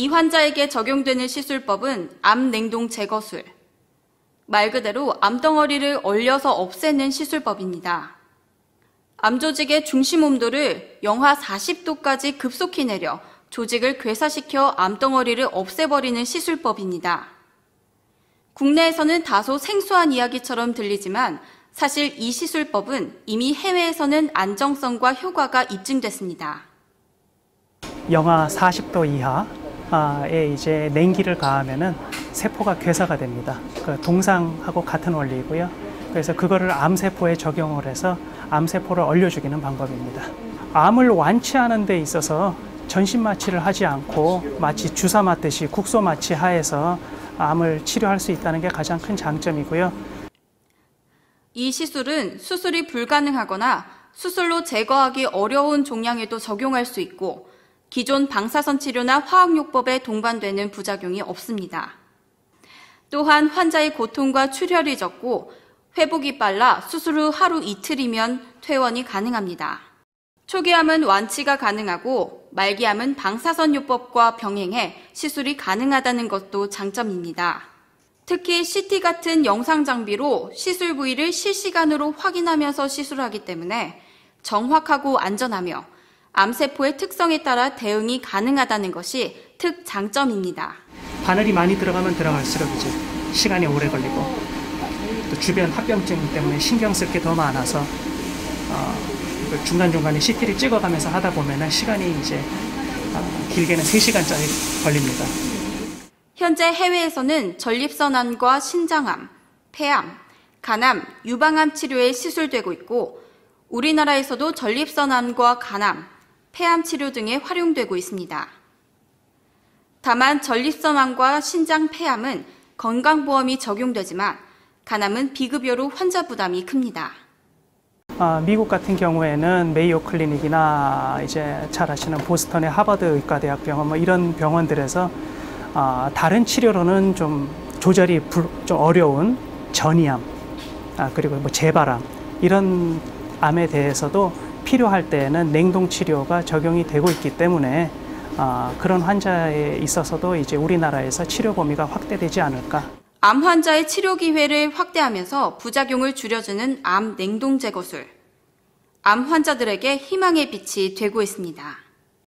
이 환자에게 적용되는 시술법은 암 냉동 제거술. 말 그대로 암덩어리를 얼려서 없애는 시술법입니다. 암 조직의 중심 온도를 영하 40도까지 급속히 내려 조직을 괴사시켜 암덩어리를 없애버리는 시술법입니다. 국내에서는 다소 생소한 이야기처럼 들리지만 사실 이 시술법은 이미 해외에서는 안정성과 효과가 입증됐습니다. 영하 40도 이하 에 이제 냉기를 가하면은 세포가 괴사가 됩니다. 그 동상하고 같은 원리이고요. 그래서 그거를 암세포에 적용을 해서 암세포를 얼려주기는 방법입니다. 암을 완치하는 데 있어서 전신 마취를 하지 않고 마치 주사 맞듯이 국소 마취 하에서 암을 치료할 수 있다는 게 가장 큰 장점이고요. 이 시술은 수술이 불가능하거나 수술로 제거하기 어려운 종양에도 적용할 수 있고 기존 방사선 치료나 화학요법에 동반되는 부작용이 없습니다. 또한 환자의 고통과 출혈이 적고 회복이 빨라 수술 후 하루 이틀이면 퇴원이 가능합니다. 초기암은 완치가 가능하고 말기암은 방사선 요법과 병행해 시술이 가능하다는 것도 장점입니다. 특히 CT 같은 영상 장비로 시술 부위를 실시간으로 확인하면서 시술하기 때문에 정확하고 안전하며 암세포의 특성에 따라 대응이 가능하다는 것이 특장점입니다. 바늘이 많이 들어가면 들어갈수록 이제 시간이 오래 걸리고 또 주변 합병증 때문에 신경 쓸 게 더 많아서 어, 중간중간에 CT를 찍어가면서 하다 보면 시간이 이제 어, 길게는 3시간짜리 걸립니다. 현재 해외에서는 전립선암과 신장암, 폐암, 간암, 유방암 치료에 시술되고 있고 우리나라에서도 전립선암과 간암, 폐암 치료 등에 활용되고 있습니다. 다만 전립선암과 신장 폐암은 건강보험이 적용되지만 간암은 비급여로 환자 부담이 큽니다. 아, 미국 같은 경우에는 메이오 클리닉이나 이제 잘 아시는 보스턴의 하버드 의과대학 병원 뭐 이런 병원들에서 아, 다른 치료로는 좀 조절이 불, 좀 어려운 전이암 아, 그리고 뭐 재발암 이런 암에 대해서도 필요할 때에는 냉동 치료가 적용이 되고 있기 때문에 아, 그런 환자에 있어서도 이제 우리나라에서 치료 범위가 확대되지 않을까. 암 환자의 치료 기회를 확대하면서 부작용을 줄여주는 암 냉동 제거술. 암 환자들에게 희망의 빛이 되고 있습니다.